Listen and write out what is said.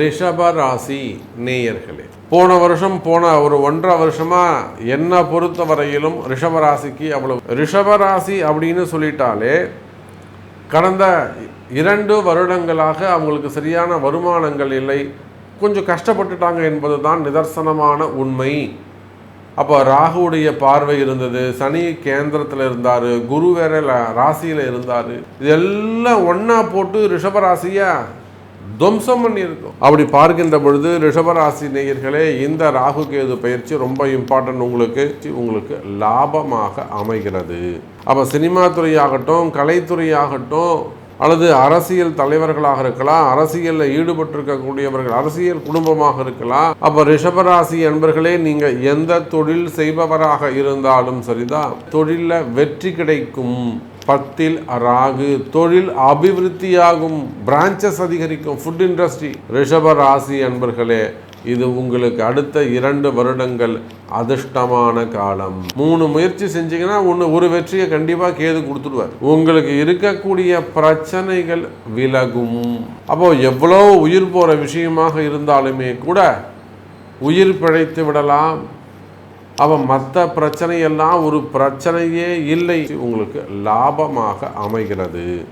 ரிஷப ராசி நேயர்களே போன வருஷம் போன ஒரு ஒன்றரை வருஷமா என்னை பொறுத்த வரையிலும் ரிஷப ராசிக்கு அவ்வளவு. ரிஷப ராசி அப்படின்னு சொல்லிட்டாலே கடந்த இரண்டு வருடங்களாக அவங்களுக்கு சரியான வருமானங்கள் இல்லை. கொஞ்சம் கஷ்டப்பட்டுட்டாங்க என்பது தான் நிதர்சனமான உண்மை. அப்போ ராகுவுடைய பார்வை இருந்தது சனி கேந்திரத்தில் இருந்தார் குரு வேற ராசியில் இருந்தார். இதெல்லாம் ஒன்றா போட்டு ரிஷபராசியாக துவம்சம் பண்ணியிருக்கும். அப்படி பார்க்கின்ற பொழுது ரிஷபராசி நேயர்களே இந்த ராகு கேது பயிற்சி ரொம்ப இம்பார்ட்டன்ட் உங்களுக்கு உங்களுக்கு லாபமாக அமைகிறது. அப்போ சினிமா துறையாகட்டும் கலைத்துறையாகட்டும் அல்லது அரசியல் தலைவர்களாக இருக்கலாம் அரசியலில் ஈடுபட்டிருக்கக்கூடியவர்கள் அரசியல் குடும்பமாக இருக்கலாம் அப்போ ரிஷபராசி என்பர்களே நீங்கள் எந்த தொழில் செய்பவராக இருந்தாலும் சரிதான் தொழிலில் வெற்றி கிடைக்கும். பத்தில் ராகு தொழில் அபிவிருத்தியாகும் பிரான்ச்சஸ் அதிகரிக்கும் ஃபுட் இண்டஸ்ட்ரி ரிஷப ராசி அன்பர்களே இது உங்களுக்கு அடுத்த இரண்டு வருடங்கள் அதிர்ஷ்டமான காலம். மூணு முயற்சி செஞ்சீங்கன்னா ஒன்று ஒரு வெற்றியை கண்டிப்பாக கேது கொடுத்துடுவார். உங்களுக்கு இருக்கக்கூடிய பிரச்சனைகள் விலகும். அப்போ எவ்வளோ உயிர் போகிற விஷயமாக இருந்தாலுமே கூட உயிர் பிழைத்து விடலாம் அவன் மற்ற பிரச்சனையெல்லாம் ஒரு பிரச்சனையே இல்லை. உங்களுக்கு லாபமாக அமைகிறது.